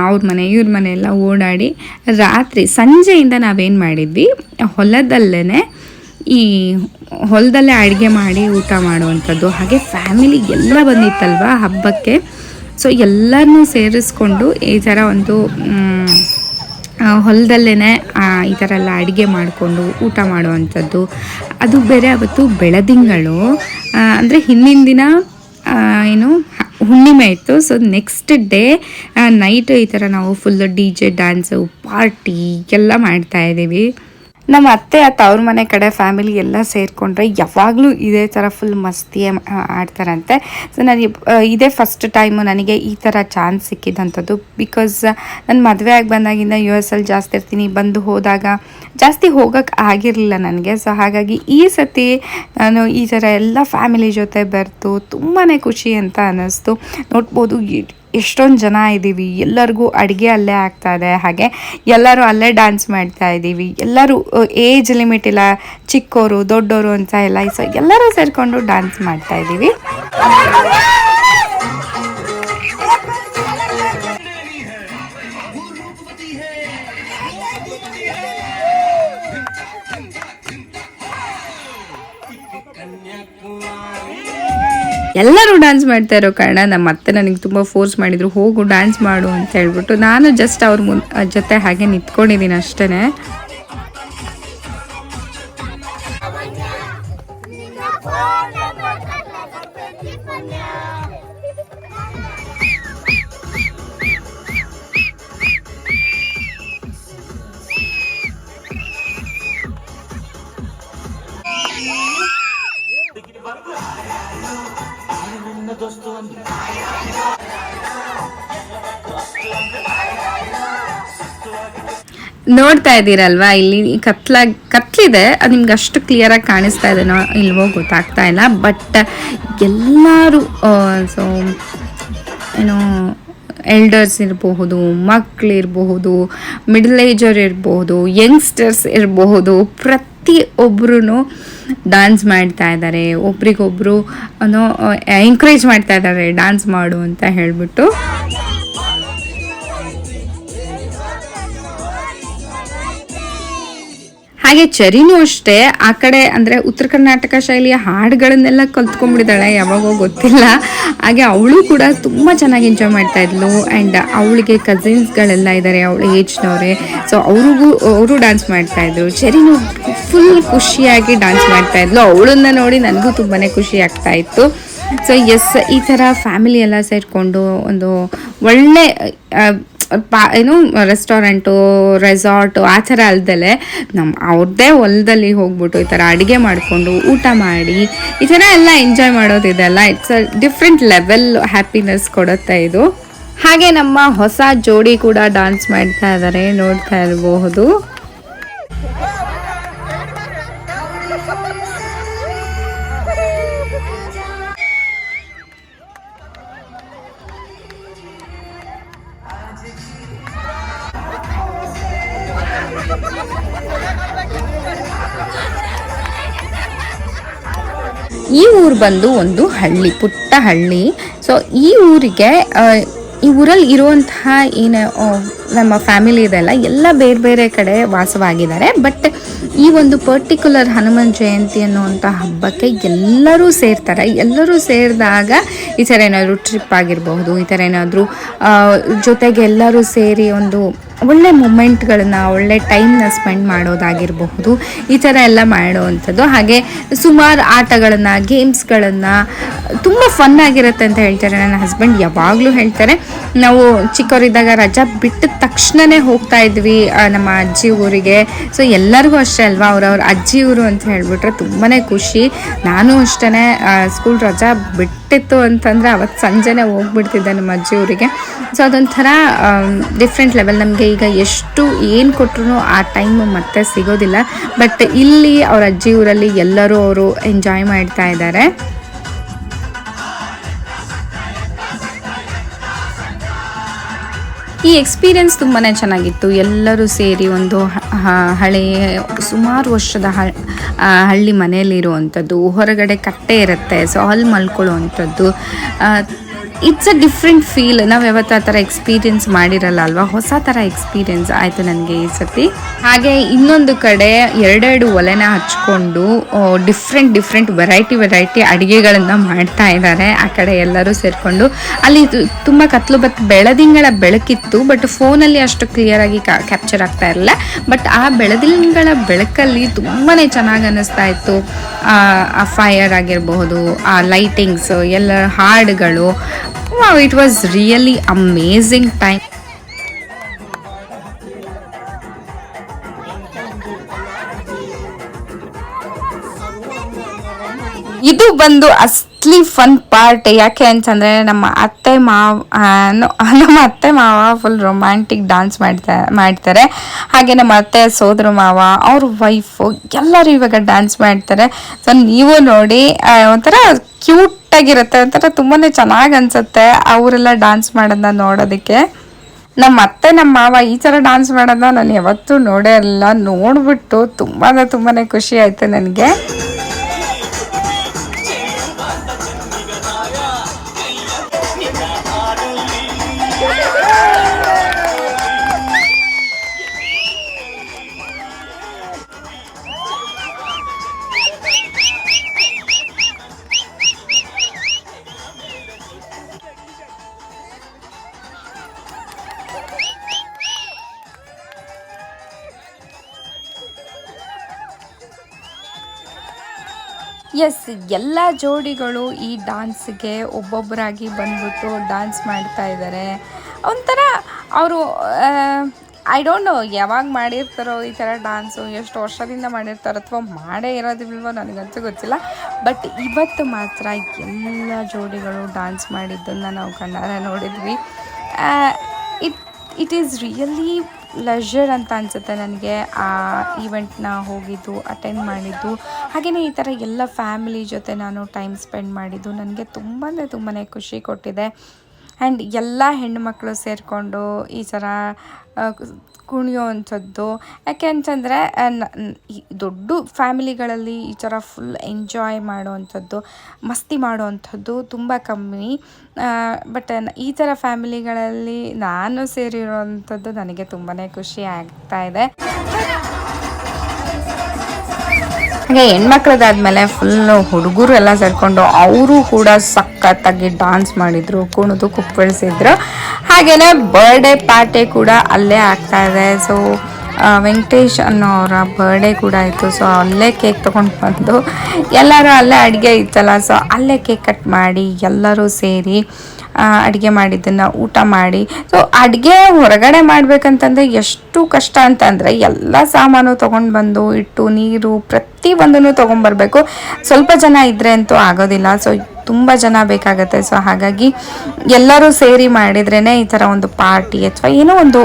ಅವ್ರ ಮನೆ ಇವ್ರ ಮನೆ ಎಲ್ಲ ಓಡಾಡಿ ರಾತ್ರಿ ಸಂಜೆಯಿಂದ ನಾವೇನು ಮಾಡಿದ್ವಿ ಹೊಲದಲ್ಲೇ ಈ ಹೊಲದಲ್ಲೇ ಅಡುಗೆ ಮಾಡಿ ಊಟ ಮಾಡುವಂಥದ್ದು. ಹಾಗೆ ಫ್ಯಾಮಿಲಿ ಎಲ್ಲ ಬಂದಿತ್ತಲ್ವ ಹಬ್ಬಕ್ಕೆ? ಸೊ ಎಲ್ಲರನ್ನೂ ಸೇರಿಸ್ಕೊಂಡು ಈ ಥರ ಒಂದು ಹೊಲದಲ್ಲೇ ಈ ಥರ ಎಲ್ಲ ಅಡುಗೆ ಮಾಡಿಕೊಂಡು ಊಟ ಮಾಡುವಂಥದ್ದು. ಅದು ಬೇರೆ ಅವತ್ತು ಬೆಳದಿಂಗಳು. ಅಂದರೆ ಹಿಂದಿನ ದಿನ ಏನು, ಹುಣ್ಣಿಮೆ ಇತ್ತು. ಸೊ ನೆಕ್ಸ್ಟ್ ಡೇ ನೈಟ್ ಈ ಥರ ನಾವು full D J dance party ಎಲ್ಲ ಮಾಡ್ತಾ ಇದ್ದೀವಿ. ನಮ್ಮ ಅತ್ತೆ ಆ ತವ್ರ ಮನೆ ಕಡೆ ಫ್ಯಾಮಿಲಿ ಎಲ್ಲ ಸೇರಿಕೊಂಡ್ರೆ ಯಾವಾಗಲೂ ಇದೇ ಥರ ಫುಲ್ ಮಸ್ತಿ ಆಡ್ತಾರಂತೆ. ಸೊ ನನಗೆ ಇದೇ ಫಸ್ಟ್ ಟೈಮು ನನಗೆ ಈ ಥರ ಚಾನ್ಸ್ ಸಿಕ್ಕಿದಂಥದ್ದು ಬಿಕಾಸ್ ನಾನು ಮದುವೆ ಆಗಿ ಬಂದಾಗಿಂದ ಯು ಎಸ್ ಅಲ್ಲಿ ಜಾಸ್ತಿ ಇರ್ತೀನಿ, ಬಂದು ಹೋದಾಗ ಜಾಸ್ತಿ ಹೋಗೋಕ್ಕೆ ಆಗಿರಲಿಲ್ಲ ನನಗೆ. ಸೊ ಹಾಗಾಗಿ ಈ ಸತಿ ನಾನು ಈ ಥರ ಎಲ್ಲ ಫ್ಯಾಮಿಲಿ ಜೊತೆ ಬರ್ತು ತುಂಬಾ ಖುಷಿ ಅಂತ ಅನ್ನಿಸ್ತು ನೋಡ್ಬೋದು ಎಷ್ಟೊಂದು ಜನ ಇದ್ದೀವಿ ಎಲ್ಲರಿಗೂ ಅಡುಗೆ ಅಲ್ಲೇ ಆಗ್ತಾ ಇದೆ. ಹಾಗೆ ಎಲ್ಲರೂ ಅಲ್ಲೇ ಡ್ಯಾನ್ಸ್ ಮಾಡ್ತಾ ಇದ್ದೀವಿ ಎಲ್ಲರೂ ಏಜ್ ಲಿಮಿಟ್ ಇಲ್ಲ. ಚಿಕ್ಕವರು ದೊಡ್ಡವರು ಅಂತ ಇಲ್ಲ. ಸೊ, ಎಲ್ಲರೂ ಸೇರಿಕೊಂಡು ಡ್ಯಾನ್ಸ್ ಮಾಡ್ತಾ ಇದ್ದೀವಿ ಎಲ್ಲರೂ ಡ್ಯಾನ್ಸ್ ಮಾಡ್ತಾ ಇರೋ ಕಾರಣ ನಮ್ಮ ಅತ್ತೆ ನನಗೆ ತುಂಬ ಫೋರ್ಸ್ ಮಾಡಿದ್ರು, ಹೋಗು ಡ್ಯಾನ್ಸ್ ಮಾಡು ಅಂತ ಹೇಳ್ಬಿಟ್ಟು ನಾನು ಜಸ್ಟ್ ಅವ್ರ ಮುನ್ ಜೊತೆ ಹಾಗೆ ನಿಂತ್ಕೊಂಡಿದ್ದೀನಿ ಅಷ್ಟೇ ನೋಡ್ತಾ ಇದ್ದೀರಲ್ವಾ? ಇಲ್ಲಿ ಕತ್ಲ ಕತ್ಲಿದೆ. ಅದು ನಿಮ್ಗೆ ಅಷ್ಟು ಕ್ಲಿಯರಾಗಿ ಕಾಣಿಸ್ತಾ ಇದೆನೋ ಇಲ್ವೋ ಗೊತ್ತಾಗ್ತಾ ಇಲ್ಲ. ಬಟ್ ಎಲ್ಲರೂ ಸೊ ಏನೋ ಎಲ್ಡರ್ಸ್ ಇರಬಹುದು ಮಕ್ಕಳಿರಬಹುದು ಮಿಡಲ್ ಏಜರ್ ಇರಬಹುದು ಯಂಗ್ಸ್ಟರ್ಸ್ ಇರಬಹುದು ಪ್ರತಿಯೊಬ್ಬರೂ ಡ್ಯಾನ್ಸ್ ಮಾಡ್ತಾ ಇದ್ದಾರೆ ಒಬ್ರಿಗೊಬ್ರು ಅನ್ನೋ ಎಂಕರೇಜ್ ಮಾಡ್ತಾ ಇದ್ದಾರೆ ಡ್ಯಾನ್ಸ್ ಮಾಡು ಅಂತ ಹೇಳ್ಬಿಟ್ಟು. ಹಾಗೆ ಚರಿನೂ ಅಷ್ಟೇ, ಆ ಕಡೆ ಅಂದರೆ ಉತ್ತರ ಕರ್ನಾಟಕ ಶೈಲಿಯ ಹಾಡುಗಳನ್ನೆಲ್ಲ ಕಲ್ತ್ಕೊಂಡ್ಬಿಟ್ಟಿದ್ದಾಳೆ, ಯಾವಾಗೋ ಗೊತ್ತಿಲ್ಲ. ಹಾಗೆ ಅವಳು ಕೂಡ ತುಂಬ ಚೆನ್ನಾಗಿ ಎಂಜಾಯ್ ಮಾಡ್ತಾ ಇದ್ಲು. ಆ್ಯಂಡ್ ಅವಳಿಗೆ ಕಸಿನ್ಸ್ಗಳೆಲ್ಲ ಇದ್ದಾರೆ ಅವಳ ಏಜ್ನವರೇ ಸೊ ಅವ್ರಿಗೂ, ಅವರು ಡ್ಯಾನ್ಸ್ ಮಾಡ್ತಾ ಇದ್ರು. ಚರಿನು ಫುಲ್ ಖುಷಿಯಾಗಿ ಡ್ಯಾನ್ಸ್ ಮಾಡ್ತಾ ಇದ್ಲು. ಅವಳನ್ನ ನೋಡಿ ನನಗೂ ತುಂಬಾ ಖುಷಿ ಆಗ್ತಾ ಇತ್ತು. ಸೊ ಎಸ್ ಈ ಥರ ಫ್ಯಾಮಿಲಿ ಎಲ್ಲ ಸೇರಿಕೊಂಡು ಒಂದು ಒಳ್ಳೆ ಪಾ, ಏನು ರೆಸ್ಟೋರೆಂಟು ರೆಸಾರ್ಟು ಆ ಥರ ಅಲ್ದಲೆ ನಮ್ಮ ಅವ್ರದ್ದೇ ಹೊಲದಲ್ಲಿ ಹೋಗ್ಬಿಟ್ಟು ಈ ಥರ ಅಡುಗೆ ಮಾಡಿಕೊಂಡು ಊಟ ಮಾಡಿ, ಈ ಥರ ಎಲ್ಲ enjoy ಮಾಡೋದಿದೆಲ್ಲ it's a different level happiness ಕೊಡುತ್ತೆ ಇದು. ಹಾಗೆ ನಮ್ಮ ಹೊಸ ಜೋಡಿ ಕೂಡ ಡಾನ್ಸ್ ಮಾಡ್ತಾ ಇದ್ದಾರೆ ನೋಡ್ತಾ ಇರಬಹುದು ಈ ಊರು ಬಂದು ಒಂದು ಹಳ್ಳಿ, ಪುಟ್ಟ ಹಳ್ಳಿ. ಸೊ ಈ ಊರಿಗೆ ಈ ಊರಲ್ಲಿ ಇರುವಂತಹ ಏನು ನಮ್ಮ ಫ್ಯಾಮಿಲಿ ಇದೆಲ್ಲ ಎಲ್ಲ ಬೇರೆ ಬೇರೆ ಕಡೆ ವಾಸವಾಗಿದ್ದಾರೆ. ಬಟ್ ಈ ಒಂದು ಪರ್ಟಿಕ್ಯುಲರ್ ಹನುಮನ್ ಜಯಂತಿ ಅನ್ನುವಂಥ ಹಬ್ಬಕ್ಕೆ ಎಲ್ಲರೂ ಸೇರ್ತಾರೆ. ಎಲ್ಲರೂ ಸೇರಿದಾಗ ಈ ಥರ ಏನಾದರೂ ಟ್ರಿಪ್ ಆಗಿರಬಹುದು, ಈ ಥರ ಏನಾದರೂ ಜೊತೆಗೆ ಎಲ್ಲರೂ ಸೇರಿ ಒಂದು ಒಳ್ಳೆ ಮೂಮೆಂಟ್ಗಳನ್ನ ಒಳ್ಳೆ ಟೈಮ್ನ ಸ್ಪೆಂಡ್ ಮಾಡೋದಾಗಿರಬಹುದು. ಈ ಥರ ಎಲ್ಲ ಮಾಡುವಂಥದ್ದು. ಹಾಗೆ ಸುಮಾರು ಆಟಗಳನ್ನು ಗೇಮ್ಸ್ಗಳನ್ನು ತುಂಬ ಫನ್ ಆಗಿರುತ್ತೆ ಅಂತ ಹೇಳ್ತಾರೆ. ನನ್ನ ಹಸ್ಬೆಂಡ್ ಯಾವಾಗಲೂ ಹೇಳ್ತಾರೆ. ನಾವು ಚಿಕ್ಕವರಿದ್ದಾಗ ರಜಾ ಬಿಟ್ಟ ತಕ್ಷಣನೇ ಹೋಗ್ತಾ ಇದ್ವಿ ನಮ್ಮ ಅಜ್ಜಿ ಊರಿಗೆ. ಸೊ ಎಲ್ಲರಿಗೂ ಅಷ್ಟೇ ಅಲ್ವಾ? ಅವ್ರವ್ರ ಅಜ್ಜಿ ಊರು ಅಂತ ಹೇಳಿಬಿಟ್ರೆ ತುಂಬಾ ಖುಷಿ. ನಾನು ಅಷ್ಟೇ ಸ್ಕೂಲ್ ರಜಾ ಬಿಟ್ಟಿತ್ತು ಅಂತಂದರೆ ಅವತ್ತು ಸಂಜೆನೇ ಹೋಗ್ಬಿಡ್ತಿದ್ದೆ ನಮ್ಮ ಅಜ್ಜಿ ಊರಿಗೆ. ಸೊ ಅದೊಂಥರ ಡಿಫ್ರೆಂಟ್ ಲೆವೆಲ್ ನಮಗೆ ಈಗ ಎಷ್ಟು ಏನು ಕೊಟ್ಟರು ಆ ಟೈಮ್ ಮತ್ತೆ ಸಿಗೋದಿಲ್ಲ. ಬಟ್ ಇಲ್ಲಿ ಅವ್ರ ಅಜ್ಜಿ ಊರಲ್ಲಿ ಎಲ್ಲರೂ ಅವರು ಎಂಜಾಯ್ ಮಾಡ್ತಾ ಇದ್ದಾರೆ. ಈ ಎಕ್ಸ್ಪೀರಿಯನ್ಸ್ ತುಂಬಾ ಚೆನ್ನಾಗಿತ್ತು. ಎಲ್ಲರೂ ಸೇರಿ ಒಂದು ಹಳೆ, ಸುಮಾರು ವರ್ಷದ ಹಳ್ಳಿ ಮನೆಯಲ್ಲಿರುವಂಥದ್ದು, ಹೊರಗಡೆ ಕಟ್ಟೆ ಇರುತ್ತೆ, ಸೊ ಅಲ್ಲಿ ಮಲ್ಕೊಳ್ಳುವಂಥದ್ದು ಇಟ್ಸ್ ಅ ಡಿಫ್ರೆಂಟ್ ಫೀಲ್ ನಾವು ಯಾವತ್ತು ಆ ಥರ ಎಕ್ಸ್ಪೀರಿಯನ್ಸ್ ಮಾಡಿರಲ್ಲ ಅಲ್ವಾ? ಹೊಸ ಥರ ಎಕ್ಸ್ಪೀರಿಯನ್ಸ್ ಆಯಿತು ನನಗೆ ಈ ಸತಿ ಹಾಗೆ ಇನ್ನೊಂದು ಕಡೆ ಎರಡೆರಡು ಒಲೆನ ಹಚ್ಕೊಂಡು ಡಿಫ್ರೆಂಟ್ ಡಿಫ್ರೆಂಟ್ ವೆರೈಟಿ ವೆರೈಟಿ ಅಡುಗೆಗಳನ್ನು ಮಾಡ್ತಾ ಇದ್ದಾರೆ. ಆ ಕಡೆ ಎಲ್ಲರೂ ಸೇರಿಕೊಂಡು. ಅಲ್ಲಿ ತುಂಬ ಕತ್ಲು ಬತ್, ಬೆಳದಿಂಗಳ ಬೆಳಕಿತ್ತು ಬಟ್ ಫೋನಲ್ಲಿ ಅಷ್ಟು ಕ್ಲಿಯರಾಗಿ ಕ್ಯಾಪ್ಚರ್ ಆಗ್ತಾ ಇರಲಿಲ್ಲ ಬಟ್ ಆ ಬೆಳದಿಂಗಳ ಬೆಳಕಲ್ಲಿ ತುಂಬಾ ಚೆನ್ನಾಗಿ ಅನ್ನಿಸ್ತಾ ಇತ್ತು. ಆ ಫೈರ್ ಆಗಿರಬಹುದು, ಆ ಲೈಟಿಂಗ್ಸ್ ಎಲ್ಲ ಹಾಡುಗಳು it was really amazing time. ಇದು ಬಂದು ಅಸ್ಲಿ ಫನ್ ಪಾರ್ಟ್ ಯಾಕೆ ಅಂತಂದ್ರೆ ನಮ್ಮ ಅತ್ತೆ ಮಾವ ನಮ್ಮ ಅತ್ತೆ ಮಾವ ಫುಲ್ ರೊಮ್ಯಾಂಟಿಕ್ ಡಾನ್ಸ್ ಮಾಡ್ತಾ, ಮಾಡ್ತಾರೆ. ಹಾಗೆ ನಮ್ಮ ಅತ್ತೆ, ಸೋದರ ಮಾವ, ಅವ್ರ ವೈಫು ಎಲ್ಲರೂ ಇವಾಗ ಡಾನ್ಸ್ ಮಾಡ್ತಾರೆ. ಸೊ ನೀವು ನೋಡಿ ಒಂಥರ ಕ್ಯೂಟ್ ಆಗಿರುತ್ತೆ ಒಂಥರ ತುಂಬಾನೇ ಚೆನ್ನಾಗಿ ಅನ್ಸುತ್ತೆ ಅವರೆಲ್ಲ ಡಾನ್ಸ್ ಮಾಡೋದನ್ನ ನೋಡೋದಕ್ಕೆ. ನಮ್ಮ ಅತ್ತೆ ನಮ್ಮ ಮಾವ ಈ ಥರ ಡಾನ್ಸ್ ಮಾಡೋದನ್ನ ನಾನು ಯಾವತ್ತೂ ನೋಡೇ ಇಲ್ಲ. ನೋಡಿಬಿಟ್ಟು ತುಂಬಾ ತುಂಬಾನೇ ಖುಷಿ ಆಯಿತು ನನಗೆ. ಎಸ್ ಎಲ್ಲ ಜೋಡಿಗಳು ಈ ಡಾನ್ಸ್ಗೆ ಒಬ್ಬೊಬ್ಬರಾಗಿ ಬಂದ್ಬಿಟ್ಟು ಡಾನ್ಸ್ ಮಾಡ್ತಾ ಇದ್ದಾರೆ ಒಂಥರ ಅವರು ಐ ಡೋಂಟ್ ನೋ ಯಾವಾಗ ಮಾಡಿರ್ತಾರೋ ಈ ಥರ ಡಾನ್ಸು ಎಷ್ಟು ವರ್ಷದಿಂದ ಮಾಡಿರ್ತಾರೋ ಅಥವಾ ಮಾಡೇ ಇರೋದಿಲ್ವೋ ನನಗಂತೂ ಗೊತ್ತಿಲ್ಲ. ಬಟ್ ಇವತ್ತು ಮಾತ್ರ ಎಲ್ಲ ಜೋಡಿಗಳು ಡಾನ್ಸ್ ಮಾಡಿದ್ದನ್ನು ನಾವು ಕಣ್ಣಾರೆ ನೋಡಿದ್ವಿ. It it is really pleasure ಅಂತ ಅನಿಸುತ್ತೆ ನನಗೆ. ಆ ಈವೆಂಟ್ನ ಹೋಗಿದ್ದು ಅಟೆಂಡ್ ಮಾಡಿದ್ದು. ಹಾಗೆಯೇ ಈ ಥರ ಎಲ್ಲ ಫ್ಯಾಮಿಲಿ ಜೊತೆ ನಾನು ಟೈಮ್ ಸ್ಪೆಂಡ್ ಮಾಡಿದ್ದು, ನನಗೆ ತುಂಬಾ ತುಂಬಾ ಖುಷಿ ಕೊಟ್ಟಿದೆ. ಆ್ಯಂಡ್ ಎಲ್ಲ ಹೆಣ್ಣುಮಕ್ಕಳು ಸೇರಿಕೊಂಡು ಈ ಥರ ಕುಣಿಯೋ ಅಂಥದ್ದು. ಯಾಕೆ ಅಂತಂದರೆ ದೊಡ್ಡ ಫ್ಯಾಮಿಲಿಗಳಲ್ಲಿ ಈ ಥರ ಫುಲ್ ಎಂಜಾಯ್ ಮಾಡೋವಂಥದ್ದು ಮಸ್ತಿ ಮಾಡೋವಂಥದ್ದು ತುಂಬ ಕಮ್ಮಿ. ಬಟ್ ಈ ಥರ ಫ್ಯಾಮಿಲಿಗಳಲ್ಲಿ ನಾನು ಸೇರಿರೋವಂಥದ್ದು ನನಗೆ ತುಂಬಾ ಖುಷಿ ಆಗ್ತಾ ಇದೆ. ಹಾಗೆ ಹೆಣ್ಮಕ್ಳದಾದ್ಮೇಲೆ ಫುಲ್ಲು ಹುಡುಗರು ಎಲ್ಲ ಸೇರಿಕೊಂಡು ಅವರು ಕೂಡ ಸಖತ್ತಾಗಿ ಡಾನ್ಸ್ ಮಾಡಿದ್ರು, ಕುಣಿದು, ಕುಪ್ಪಳಿಸಿದ್ರು. ಹಾಗೆಯೇ ಬರ್ಡೇ ಪಾರ್ಟಿ ಕೂಡ ಅಲ್ಲೇ ಆಗ್ತಾ ಇದೆ. ಸೊ ವೆಂಕಟೇಶ್ ಅನ್ನೋರ ಬರ್ಡೇ ಕೂಡ ಇತ್ತು ಸೊ ಅಲ್ಲೇ ಕೇಕ್ ತೊಗೊಂಡು ಬಂದು ಎಲ್ಲರೂ ಅಲ್ಲೇ ಅಡುಗೆ ಇತ್ತಲ್ಲ. ಸೊ ಅಲ್ಲೇ ಕೇಕ್ ಕಟ್ ಮಾಡಿ ಎಲ್ಲರೂ ಸೇರಿ ಅಡುಗೆ ಮಾಡಿದ್ದನ್ನು ಊಟ ಮಾಡಿ. ಸೊ ಅಡುಗೆ ಹೊರಗಡೆ ಮಾಡಬೇಕಂತಂದರೆ ಎಷ್ಟು ಕಷ್ಟ ಅಂತಂದರೆ ಎಲ್ಲ ಸಾಮಾನು ತೊಗೊಂಡು ಬಂದು ಇಟ್ಟು ನೀರು ಪ್ರತಿ ಒಂದನ್ನು ತೊಗೊಂಡ್ಬರ್ಬೇಕು ಸ್ವಲ್ಪ ಜನ ಇದ್ದರೆ ಅಂತೂ ಆಗೋದಿಲ್ಲ. ಸೊ ತುಂಬ ಜನ ಬೇಕಾಗತ್ತೆ. ಸೊ ಹಾಗಾಗಿ ಎಲ್ಲರೂ ಸೇರಿ ಮಾಡಿದ್ರೇ ಈ ಥರ ಒಂದು ಪಾರ್ಟಿ ಅಥವಾ ಏನೋ ಒಂದು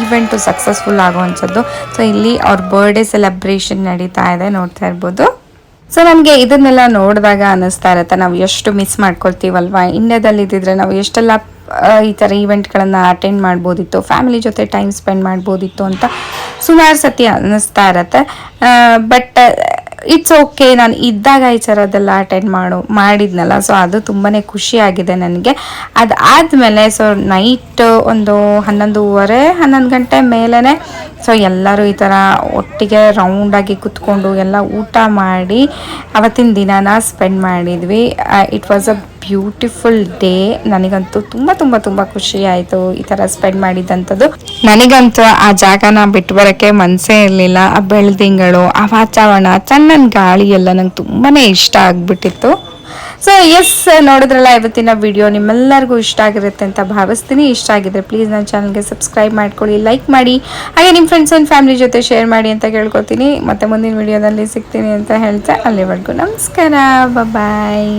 ಈವೆಂಟು ಸಕ್ಸಸ್ಫುಲ್ ಆಗುವಂಥದ್ದು. ಸೊ ಇಲ್ಲಿ ಅವ್ರ ಬರ್ಡೇ ಸೆಲೆಬ್ರೇಷನ್ ನಡೀತಾ ಇದೆ ನೋಡ್ತಾ ಇರ್ಬೋದು. ಸೊ ನಮಗೆ ಇದನ್ನೆಲ್ಲ ನೋಡಿದಾಗ ಅನ್ನಿಸ್ತಾ ಇರುತ್ತೆ. ನಾವು ಎಷ್ಟು ಮಿಸ್ ಮಾಡ್ಕೊಳ್ತೀವಲ್ವಾ? ಇಂಡಿಯಾದಲ್ಲಿ ಇದ್ದಿದ್ರೆ ನಾವು ಎಷ್ಟೆಲ್ಲ ಈ ಥರ ಈವೆಂಟ್ಗಳನ್ನು ಅಟೆಂಡ್ ಮಾಡ್ಬೋದಿತ್ತು ಫ್ಯಾಮಿಲಿ ಜೊತೆ ಟೈಮ್ ಸ್ಪೆಂಡ್ ಮಾಡ್ಬೋದಿತ್ತು ಅಂತ ಸುಮಾರು ಸತಿ ಅನ್ನಿಸ್ತಾ ಇರತ್ತೆ. ಬಟ್ ಇಟ್ಸ್ ಓಕೆ ನಾನು ಇದ್ದಾಗ ಈ ಥರದ್ದೆಲ್ಲ ಅಟೆಂಡ್ ಮಾಡು, ಮಾಡಿದ್ನಲ್ಲ ಸೊ ಅದು ತುಂಬಾ ಖುಷಿಯಾಗಿದೆ ನನಗೆ. ಅದಾದಮೇಲೆ ಸೊ ನೈಟ್ ಒಂದು ಹನ್ನೊಂದುವರೆ, ಹನ್ನೊಂದು ಗಂಟೆ ಮೇಲೇ ಸೊ ಎಲ್ಲರೂ ಈ ಥರ ಒಟ್ಟಿಗೆ ರೌಂಡಾಗಿ ಕುತ್ಕೊಂಡು ಎಲ್ಲ ಊಟ ಮಾಡಿ, ಅವತ್ತಿನ ದಿನನ ಸ್ಪೆಂಡ್ ಮಾಡಿದ್ವಿ. It was a beautiful day. ನನಗಂತೂ ತುಂಬ ತುಂಬ ತುಂಬ ಖುಷಿ ಆಯ್ತು ಈ ಥರ ಸ್ಪೆಂಡ್ ಮಾಡಿದಂಥದ್ದು. ನನಗಂತೂ ಆ ಜಾಗನ ಬಿಟ್ಟು ಬರೋಕ್ಕೆ ಮನಸ್ಸೇ ಇರಲಿಲ್ಲ. ಆ ಬೆಳ್ದಿಂಗಳು, ಆ ವಾತಾವರಣ ಚೆನ್ನ ಗಾಳಿ ಎಲ್ಲ ನಂಗೆ ತುಂಬಾ ಇಷ್ಟ ಆಗ್ಬಿಟ್ಟಿತ್ತು. ಸೊ ಎಸ್ ನೋಡಿದ್ರಲ್ಲ, ಇವತ್ತಿನ ವಿಡಿಯೋ ನಿಮ್ಮೆಲ್ಲರಿಗೂ ಇಷ್ಟ ಆಗಿರುತ್ತೆ ಅಂತ ಭಾವಿಸ್ತೀನಿ. ಇಷ್ಟ ಆಗಿದ್ರೆ ಪ್ಲೀಸ್ ನನ್ನ ಚಾನಲ್ಗೆ ಸಬ್ಸ್ಕ್ರೈಬ್ ಮಾಡ್ಕೊಳ್ಳಿ ಲೈಕ್ ಮಾಡಿ. ಹಾಗೆ ನಿಮ್ಮ ಫ್ರೆಂಡ್ಸ್ ಆ್ಯಂಡ್ ಫ್ಯಾಮಿಲಿ ಜೊತೆ ಶೇರ್ ಮಾಡಿ ಅಂತ ಕೇಳ್ಕೊತೀನಿ. ಮತ್ತೆ ಮುಂದಿನ ವಿಡಿಯೋದಲ್ಲಿ ಸಿಗ್ತೀನಿ ಅಂತ ಹೇಳ್ತಾ ಅಲ್ಲಿವರೆಗೂ ನಮಸ್ಕಾರ. ಬಾಯ್